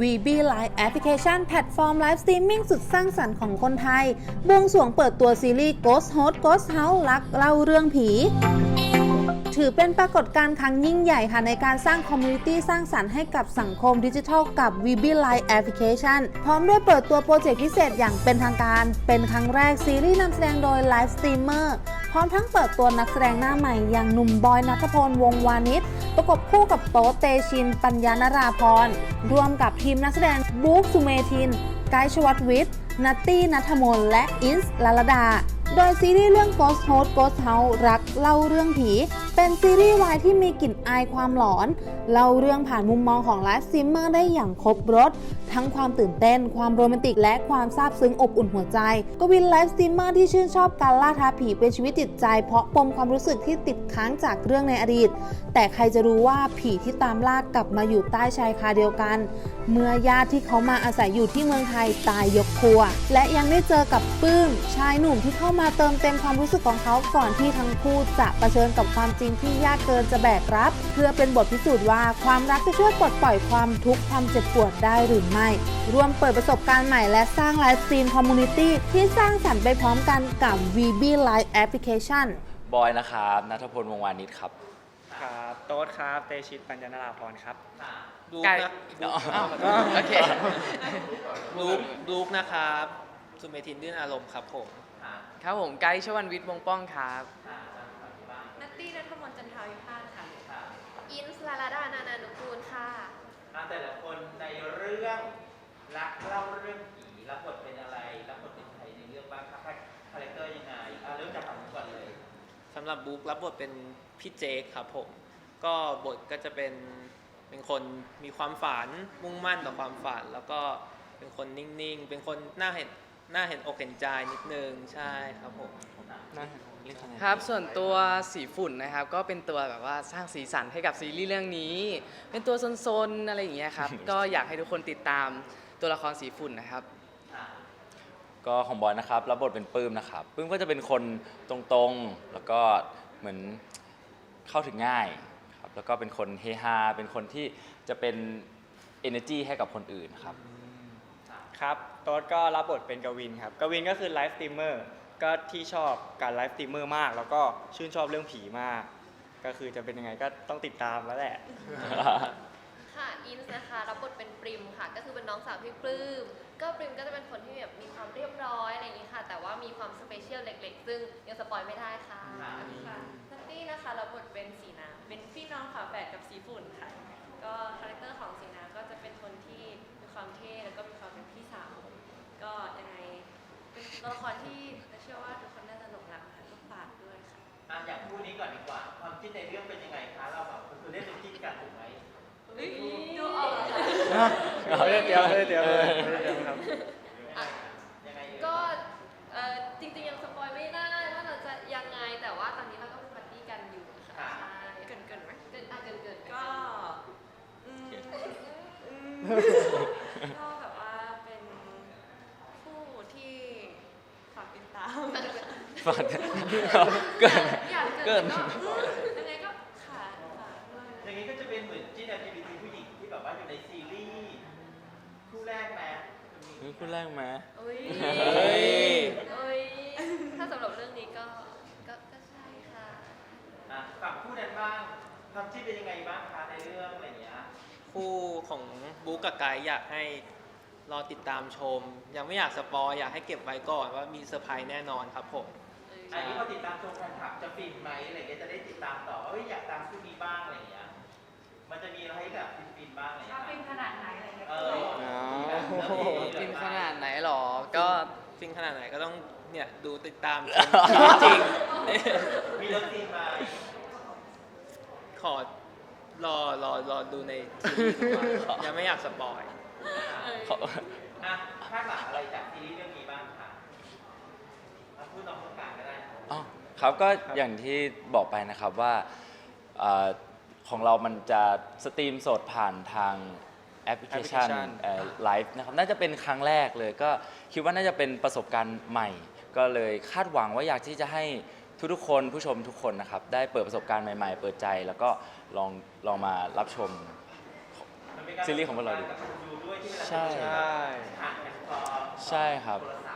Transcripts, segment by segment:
VB Live Application แพลตฟอร์มไลฟ์สตรีมมิ่งสุดสร้างสรรค์ของคนไทย บวงสรวงเปิดตัวซีรีส์ Ghost Host Ghost House รักเล่าเรื่องผี ถือเป็นปรากฏการณ์ครั้งยิ่งใหญ่ค่ะ ในการสร้างคอมมูนิตี้สร้างสรรค์ให้กับสังคมดิจิทัลกับ VB Live Application พร้อมด้วยเปิดตัวโปรเจกต์พิเศษอย่างเป็นทางการ เป็นครั้งแรกซีรีส์นำแสดงโดยไลฟ์สตรีมเมอร์ พร้อมทั้งเปิดตัวนักแสดงหน้าใหม่อย่างหนุ่มบอยนัทพลวงวานิชประกบคู่กับโต๊เตชิน ปัญญานราพรร่วมกับทีมนักแสดงบุ๊กสุเมทินไกด์ชวัตวิทย์นัตตี้นัทมนและอินส์ลาลดา โดยซีรีส์เรื่อง Ghost Host Ghost House รักเล่าเรื่องผี เป็นซีรีส์วายที่มีกลิ่นอายความหลอน เล่าเรื่องผ่านมุมมองของไลฟ์สตรีมเมอร์ได้อย่างครบรถทั้งความตื่นเต้น ความโรแมนติก และความซาบซึ้งอบอุ่นหัวใจ กวินไลฟ์สตรีมเมอร์ที่ชื่นชอบการล่าท้าผีเป็นชีวิตจิตใจ เพราะปมความรู้สึกที่ติดค้างจากเรื่องในอดีต แต่ใครจะรู้ว่าผีที่ตามล่ากลับมาอยู่ใต้ชายคาเดียวกัน เมื่อญาติที่เขามาอาศัยอยู่ที่เมืองไทยตายยกครัว และยังได้เจอกับปื้มชายหนุ่มที่เข้ามาเติมเต็มความรู้สึกของเขาก่อนที่ทั้งคู่จะะเผชิญกับความจริงที่ยากเกินจะแบกรับ เพื่อเป็นบทพิสูจน์ว่าความรักจะช่วยปลดปล่อยความทุกข์ความเจ็บปวดได้หรือไม่ร่วมเปิดประสบการณ์ใหม่และสร้างไลฟ์สตรีมคอมมูนิตี้ที่สร้างสรรค์ไปพร้อมกันกับ VB Live Application บอยนะครับนัทพลวงศ์วานิชครับ ครับโต๊ดครับเตชิตปัญญานาราพรครับ ดูไก่นะอ้าวโอเคดูดูนะครับ สุเมทิน ดื่นอารมณ์ครับผม ครับผมไกด์ชวันวิทย์วงป้องครับนั ตตี้นัทมนต์จันทราวิพาสค่ะอินสลาลาดานานานุกูลค่ะ อะแต่ละคนในเรื่องรักเล่าเรื่องผีรับบทเป็นอะไรรับบทเป็นใครในเรื่องบ้างครับคาแรคเตอร์ยังไงอะเริ่มจากฝั่งนู้นก่อนเลย สำหรับบุ๊กรับบทเป็นพี่เจคครับผม ก็บทก็จะเป็นเป็นคนมีความฝันมุ่งมั่นต่อความฝัน แล้วก็เป็นคนนิ่งๆ เป็นคนน่าเห็นน่าเห็นอกเห็นใจนิดนึงใช่ครับผม ครับส่วนตัวสีฝุ่นนะครับก็เป็นตัวแบบว่าสร้างสีสันให้กับซีรีส์เรื่องนี้ เป็นตัวซนๆอะไรอย่างเงี้ยครับ ก็อยากให้ทุกคนติดตามตัวละครสีฝุ่นนะครับ ก็ของบอยนะครับรับบทเป็นปื้มนะครับปื้มก็จะเป็นคนตรงๆแล้วก็เหมือนเข้าถึงง่ายครับแล้วก็เป็นคนเฮฮาเป็นคนที่จะเป็น energy ให้กับคนอื่นครับ ครับโต๊ดก็รับบทเป็นกวินครับ กวินก็คือไลฟ์สตรีมเมอร์ ก็ที่ชอบการไลฟ์สตรีมเมอร์มาก แล้วก็ชื่นชอบเรื่องผีมาก ก็คือจะเป็นยังไงก็ต้องติดตามแล้วแหละ ค่ะอินส์นะคะรับบทเป็นปริมค่ะ ก็คือเป็นน้องสาวพี่ปลื้มก็ปริมก็จะเป็นคนที่แบบมีความเรียบร้อยอะไรอย่างนี้ค่ะ แต่ว่ามีความสเปเชียลเล็กๆ ซึ่งยังสปอยไม่ได้ค่ะค่ะนัตตี้นะคะรับบทเป็นสีน้ำเป็นพี่น้องฝาแฝดกับสีฝุ่นค่ะ ก็คาแรคเตอร์ของสีน้ำก็จะเป็นคนที่มีความเท่แล้วก็มีความเป็นพี่สาวก็ยังไงเป็นตัวละครที่เชื่อว่าทุกคนน่าจะหลงรักค่ะก็ฝากด้วยค่ะ อะอย่างคู่นี้ก่อนดีกว่า ความคิดในเรื่องเป็นยังไงคะเราแบบคือเล่นเป็นที่กันถูกไหมดูออกค่ะไม่ได้เตรียมไม่ได้เตรียมเลยไม่ได้เตรียมครับอะยังไงเอ่ยก็ เอ่อ จริงๆ ยังสปอยไม่ได้ว่าเราจะยังไง แต่ว่าตอนนี้เราก็เป็นปาร์ตี้กันอยู่ค่ะใช่เกินเกินๆไหมเกินอะเกินเกินๆก็อืมอืมก็แบบว่าเป็นคู่ที่ฝากติดตาม ฝากเกิน อยากเกิเกินนก็ยังไงก็ขาดฝากด้วยอย่างนี้ก็จะเป็นเหมือนจีน LGBT ผู้หญิงที่แบบว่าอยู่ในซีรีส์คู่แรกไหมจะมีเฮ้ยคุณแรกไหมอุ้ยเฮ้ยอุ้ย ถ้าสำหรับเรื่องนี้ก็ก็ก็ใช่ค่ะ อะฝั่งคู่นั้นบ้างความคิดเป็นยังไงบ้างคะในเรื่องอะไรอย่างเงี้ย คู่ของบุ๊กกับไกด์อยากให้รอติดตามชม ยังไม่อยากสปอยอยากให้เก็บไว้ก่อนว่ามีเซอร์ไพรส์แน่นอนครับผม อันนี้พอติดตามชมแฟนคลับจะฟินไหมอะไรเงี้ยจะได้ติดตามต่อว่าเอ้ยอยากตามคู่นี้บ้างอะไรอย่างเงี้ย มันจะมีอะไรให้แบบฟินๆบ้างอะไรอย่างเงี้ยเป็นขนาดไหนอะไรเงี้ยเอออ๋อฟินขนาดไหนหรอ ก็ ฟินขนาดไหนก็ต้องเนี่ยดูติดตามชมชีวิตจริงมีเลิฟซีนไหมขอรอรอรอดูในทีวีดีกว่ายังไม่อยากสปอย ขอ อะคาดหวังอะไรจากซีรีส์เรื่องนี้บ้างคะอะพูดตรงกลางก็ได้ อ๋อครับก็อย่างที่บอกไปนะครับว่าเอ่อของเรามันจะสตรีมสดผ่านทางแอปพลิเคชันแอปพลิเคชันไลฟ์นะครับน่าจะเป็นครั้งแรกเลยก็คิดว่าน่าจะเป็นประสบการณ์ใหม่ ก็เลยคาดหวังว่าอยากที่จะให้ทุกๆคนผู้ชมทุกคนนะครับ ได้เปิดประสบการณ์ใหม่ ๆ เปิดใจ แล้วก็ลองลองมารับชมมันเป็นการซีรีส์ของพวกเราดูกับคนดูด้วยที่เวลาใช่ใช่อ่านแพลตฟอร์มใช่ครับ โทรศัพ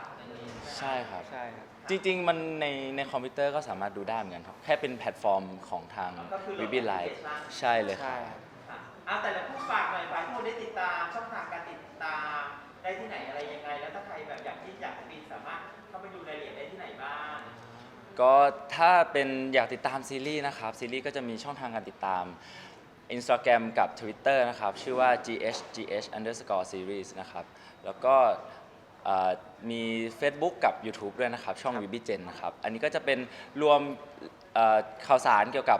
ใช่ครับ ใช่ครับ จริงๆ มันในในคอมพิวเตอร์ก็สามารถดูได้เหมือนกันครับ แค่เป็นแพลตฟอร์มของทาง ก็คือ v ิบิ l i v e ใช่เลยคใช่รับ ครับอะเอาแต่ละผู้ฝากหน่อยฝากให้คนได้ติดตามช่องทางการติดตามได้ที่ไหนอะไรยังไง แล้วถ้าใครแบบอยากที่อยากจะบินสามารถเข้าไปดูรายละเอียดได้ที่ไหนบ้างก็ถ้าเป็นอยากติดตามซีรีส์นะครับ ซีรีส์ก็จะมีช่องทางการติดตาม Instagram กับ Twitter นะครับ ชื่อว่า ghgh underscore series นะครับ แล้วก็เอ่อมี Facebook กับ YouTube ด้วยนะครับ ช่อง v b g e n นะครับ อันนี้ก็จะเป็นรวมเอ่อข่าวสารเกี่ยวกับ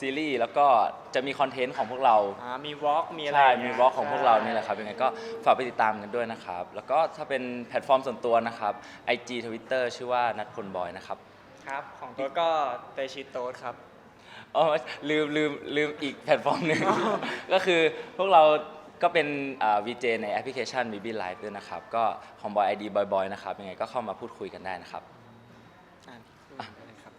ซีรีส์แล้วก็จะมีคอนเทนต์ของพวกเรา อ่ามีวอล์กมีอะไรใช่ ย่างมีเงี้ยบล็อกของพวกเรานี่แหละใช่ครับยังไงก็ฝากไปติดตามกันด้วยนะครับ แล้วก็ถ้าเป็นแพลตฟอร์มส่วนตัวนะครับ IG Twitter ชื่อว่านัดพลบอยนะครับครับ ของตัวก็เตชิโต๊ดครับ อ๋อลืมลืมลืมอีกแพลตฟอร์มหนึ่ง ก็คือพวกเรา ก็เป็นอ่า VJ ในแอปพลิเคชัน VB Live ด้วยนะครับ ก็ของบอย ID บอยบอยนะครับ ยังไงก็เข้ามาพูดคุยกันได้นะครับ อ่าครับ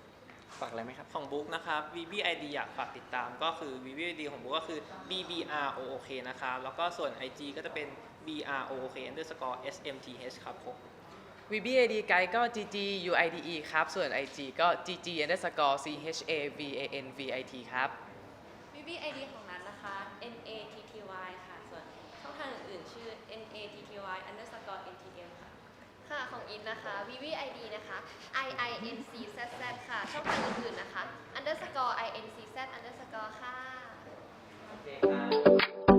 ฝากอะไรไหมครับ ของบุ๊กนะครับ VBID อยากฝากติดตามก็คือ VBID ของบุ๊กก็คือ BBROOK นะครับแล้วก็ส่วน IG ก็จะเป็น BROOK underscore SMTH ครับผม VBAD ไกด์ก็ GG UIDE ครับ ส่วน IG ก็ GG underscore CHAVANVIT ครับวิวีไอดีของนัทนะคะ N A ชื่อ N A T T Y underscore N T M ค่ะ ค่ะ ของอินนะคะ VVID นะคะ I I N C Z Z ค่ะ ช่องทางอื่นๆนะคะ underscore I N C Z underscore ค่ะ โอเคครับ